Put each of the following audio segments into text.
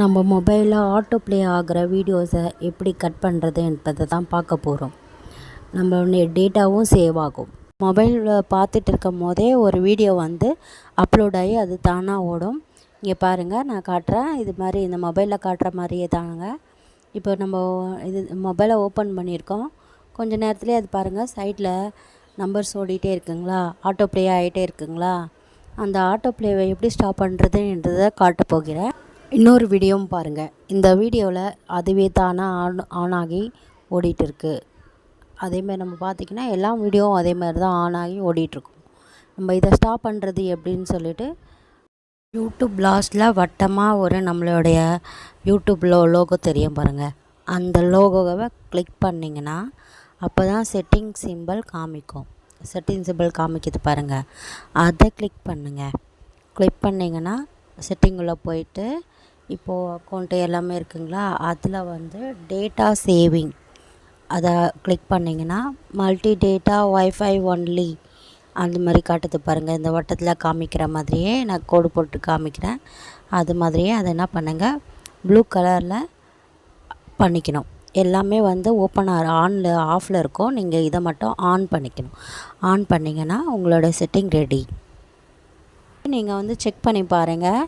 நம்ம மொபைலில் auto play ஆகிற வீடியோஸை எப்படி கட் பண்ணுறது என்பதை தான் பார்க்க போகிறோம் நம்மளுடைய டேட்டாவும் சேவ் ஆகும். மொபைலில் பார்த்துட்டு இருக்கும் போதே ஒரு வீடியோ வந்து அப்லோட் ஆகி அது தானாக ஓடும். இங்கே பாருங்கள் நான் காட்டுறேன். இது மாதிரி இந்த மொபைலில் காட்டுற மாதிரியே தானுங்க. இப்போ நம்ம இது மொபைலை ஓப்பன் பண்ணியிருக்கோம். கொஞ்ச நேரத்துலேயே அது பாருங்கள் சைடில் நம்பர்ஸ் ஓடிட்டே இருக்குங்களா? ஆட்டோ ப்ளே ஆகிட்டே இருக்குங்களா? அந்த ஆட்டோ ப்ளேவை எப்படி ஸ்டாப் பண்ணுறதுன்றதை காட்ட போகிறேன். இன்னொரு வீடியோவும் பாருங்கள் இந்த வீடியோவில் அதுவே தானாக ஆன் ஆன் ஆகி ஓடிட்டுருக்கு அதேமாதிரி நம்ம பார்த்திங்கன்னா எல்லா வீடியோவும் அதே மாதிரி தான் ஆன் ஆகி ஓடிட்டுருக்கும். நம்ம இதை ஸ்டாப் பண்ணுறது எப்படின்னு சொல்லிட்டு யூடியூப் லாஸ்ட்டில் வட்டமாக ஒரு நம்மளுடைய யூடியூப் லோ லோகோ தெரியும் பாருங்கள் அந்த லோகோவை கிளிக் பண்ணிங்கன்னா அப்போ தான் செட்டிங் சிம்பிள் காமிக்கும். செட்டிங் சிம்பிள் காமிக்குது பாருங்கள் அதை கிளிக் பண்ணுங்கள் கிளிக் பண்ணிங்கன்னா செட்டிங்குள்ளே போயிட்டு இப்போது அக்கௌண்ட்டு எல்லாமே இருக்குங்களா? அதில் வந்து டேட்டா சேவிங் அதை கிளிக் பண்ணிங்கன்னா மல்டி டேட்டா ஒய்ஃபை ஒன்லி அந்த மாதிரி காட்டுது பாருங்கள் இந்த வட்டத்தில் காமிக்கிற மாதிரியே நான் கோடு போட்டு காமிக்கிறேன். அது மாதிரியே அதை என்ன பண்ணுங்கள் ப்ளூ கலரில் பண்ணிக்கணும். எல்லாமே வந்து ஓப்பன் ஆர் ஆனில் ஆஃபில் இருக்கும். நீங்கள் இதை மட்டும் ஆன் பண்ணிக்கணும். ஆன் பண்ணிங்கன்னா உங்களோட செட்டிங் ரெடி நீங்கள் வந்து செக் பண்ணி பாருங்கள்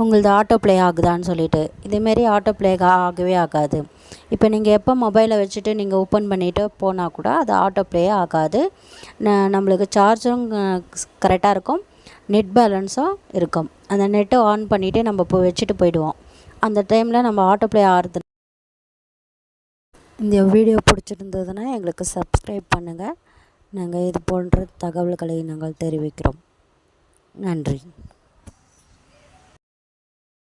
உங்களது ஆட்டோ ப்ளே ஆகுதான்னு சொல்லிட்டு. இதேமாரி ஆட்டோ ப்ளே ஆகவே ஆகாது. இப்போ நீங்கள் எப்போ மொபைலை வச்சுட்டு நீங்கள் ஓப்பன் பண்ணிவிட்டு போனால் கூட அது ஆட்டோ ப்ளே ஆகாது. நம்மளுக்கு சார்ஜரும் கரெக்டாக இருக்கும். நெட் பேலன்ஸும் இருக்கும். அந்த நெட்டை ஆன் பண்ணிவிட்டு நம்ம இப்போ வச்சுட்டு போயிடுவோம். அந்த டைமில் நம்ம ஆட்டோ ப்ளே ஆகிறது இந்த வீடியோ பிடிச்சிருந்ததுன்னா எங்களுக்கு சப்ஸ்கிரைப் பண்ணுங்கள் நாங்கள் இது போன்ற தகவல்களை நாங்கள் தெரிவிக்கிறோம். நன்றி.